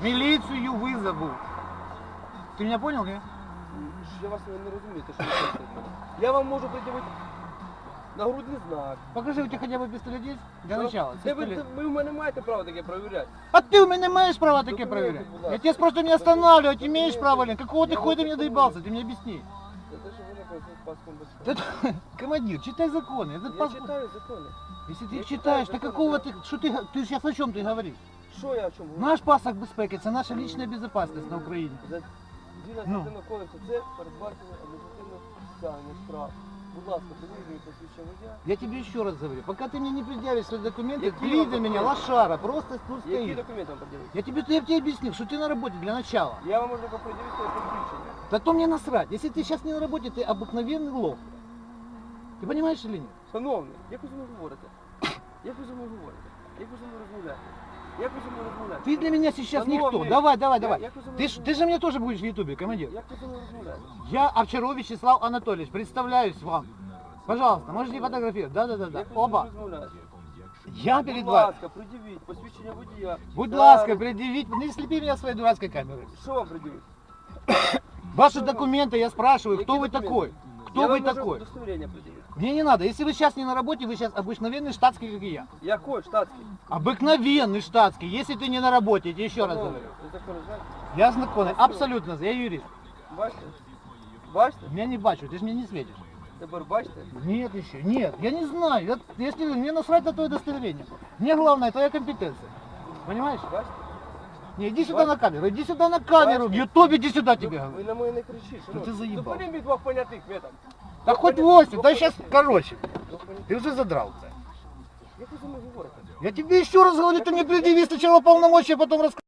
Милицию вызову. Ты меня понял, нет? Я вас не не розумію, те, що ви хочете від мене. Я вам можу приділити нагрудний знак. Покажи, у тебя хотя бы пистолет есть? Для начала. Де ви, пистолет. ви в мене маєте право таке перевіряти? А ты у меня маешь право таки Документы, проверять? будь ласка. Я тебя просто не останавливать, имеешь Документы. право, Лен. Какого ты Я хуя ты вот мне документы. доебался? Ты мне объясни. За те, що ви не користуєтесь паском безпеки. Ты, командир, читай законы. Этот Я пас- читаю закони. Если ты я их читаю читаешь, то законы, какого да. ты, что ты, ты сейчас о чем ты говоришь? Що я о чому говорю? Наш пасок безпеки, це наша личная безопасность на Україні. За діля Ну. адміністративного кодексу це передбачено адміністративне стягнення штраф. Будь ласка, перевірюйте посвідчення водія. Я тебе еще раз говорю, пока ты мне не предъявишь свои документы, Какие ты для документы? меня лошара, просто тут Які стоишь. документи вам пред'явити? Я тебе, я тебе объяснил, что ты на работе для начала. Я вам можу пред'явити своє посвідчення. Да то мне насрать. Если ты сейчас не на работе, ты обыкновенный лох. Ты понимаешь или нет? Шановний, як ви зі мною говорите? Як ви зі мною говорите? Як ви зі мною розмовляєте? Як ви зі мною розмовляєте? Ты для меня сейчас Шановний, никто. Давай, давай, я- давай. як ви зі мною Ты, ж- ты же мне тоже будешь в ютубе, командир. Як ви зі мною розмовляєте? Я Овчаров Вячеслав Анатольевич, представляюсь вам. Пожалуйста, можете фотографировать. Да, да, да, да. Як ви зі мною Оба. розмовляєте? Я перед Будь вами. ласка, пред'явіть посвідчення водія. Будь Та- ласка, предъявить. Не слепи меня своей дурацкой камерой. Що вам пред'явити? Ваши документы, я спрашиваю, кто Які вы документи? такой? Кто я вы такой? Мне не надо. Если вы сейчас не на работе, вы сейчас обыкновенный штатский, как и я. Який? Штатський? Обыкновенный штатский. Если ты не на работе, я тебе еще раз Шановний, говорю. Я знакомый, абсолютно, я юрист. Бачите? Бачите? Меня не бачу, ты же мне не светишь. Тепер бачите? Нет еще, нет, я не знаю. Я, я ж говорю, мне насрать на твое удостоверение. Мне главное твоя компетенция. Понимаешь? Бачите? Не, иди сюда Бачите? на камеру, иди сюда на камеру, в Бачите? ютубе иди сюда Ви, тебе ви говорю. на мене не кричіть. Ну ти заїбав. Зупини мій двох понятих метод. Да Двох хоть поня- 8, двох да сейчас, понятих. короче, Двох понятих. ты уже задрался. Як ви зі мною говорите? Я тебе еще раз говорю, ты мне предъяви сначала полномочия, а потом расскажи.